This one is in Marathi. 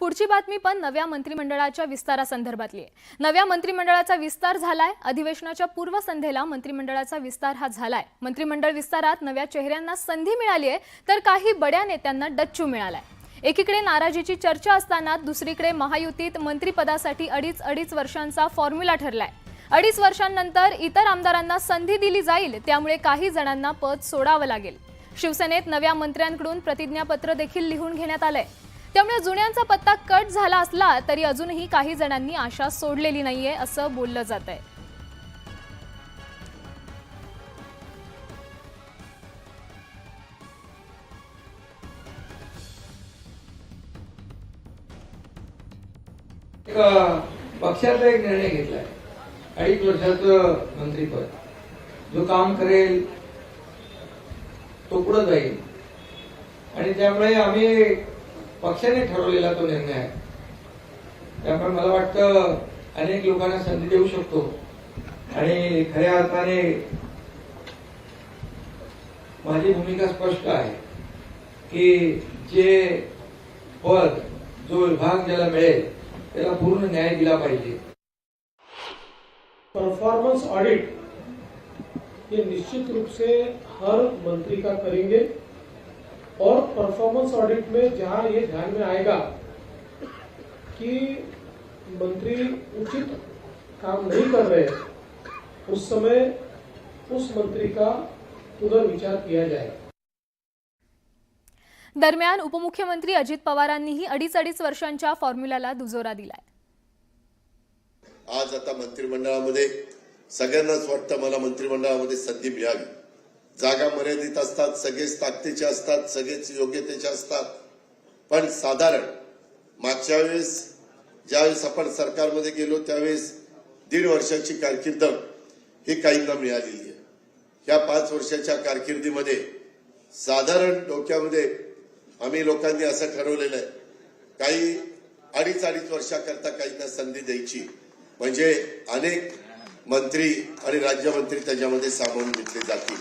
पुढची बातमी पण नव्या मंत्रिमंडळाच्या विस्तारासंदर्भातली आहे. नव्या मंत्रिमंडळाचा विस्तार झालाय अधिवेशनाच्या पूर्वसंध्येला मंत्रिमंडळाचा विस्तार हा झालाय. मंत्रिमंडळ विस्तारात नव्या चेहऱ्यांना संधी मिळाली आहे तर काही बड्या नेत्यांना डच्चू मिळालाय. एकीकडे नाराजीची चर्चा असताना दुसरीकडे महायुतीत मंत्रिपदासाठी अडीच अडीच वर्षांचा फॉर्म्युला ठरलाय. अडीच वर्षांनंतर इतर आमदारांना संधी दिली जाईल त्यामुळे काही जणांना पद सोडावं लागेल. शिवसेनेत नव्या मंत्र्यांकडून प्रतिज्ञापत्र देखील लिहून घेण्यात आलंय. त्यामुळे जुन्यांचा पत्ता कट झाला असला तरी अजूनही काही जणांनी आशा सोडलेली नाहीये असं बोललं जात आहे पक्षाचा एक निर्णय घेतलाय. अडीच वर्षाचं मंत्रीपद. जो काम करेल तो पुढे जाईल. आणि त्यामुळे आम्ही पक्षाने ठरवलेला तो निर्णय आहे. त्यामुळे मला वाटतं अनेक लोकांना संधी देऊ शकतो. आणि खऱ्या अर्थाने माझी भूमिका स्पष्ट आहे की जे पद जो विभाग ज्याला मिळेल त्याला पूर्ण न्याय दिला पाहिजे. परफॉर्मेंस ऑडिट ये निश्चित रूप से हर मंत्री का करेंगे. और परफॉर्मेंस ऑडिट में जहां ये ध्यान में आएगा कि मंत्री उचित काम नहीं कर रहे उस समय उस मंत्री का पुनर्विचार किया जाएगा दरम्यान उपमुख्यमंत्री अजित पवारांनीही अडीच अडीच वर्षांच्या फॉर्म्युल्याला दुजोरा दिलाय. आज आता मंत्रिमंडळामध्ये सगळ्यांनाच वाटतं मला मंत्रिमंडळामध्ये संधी मिळावी. जागा मर्यादित असतात सगळेच ताकदीचे असतात सगळेच योग्यतेचे असतात. पण साधारण मागच्या वेळेस ज्यावेळेस आपण सरकारमध्ये गेलो त्यावेळेस दीड वर्षाची कारकीर्द ही काहींना मिळालेली आहे. या पाच वर्षाच्या कारकिर्दीमध्ये साधारण डोक्यामध्ये आम्ही लोकांनी असं ठरवलेलं आहे काही अडीच अडीच वर्षाकरता काहींना संधी द्यायची. म्हणजे अनेक मंत्री आणि राज्यमंत्री त्याच्यामध्ये सामावून घेतले जातील.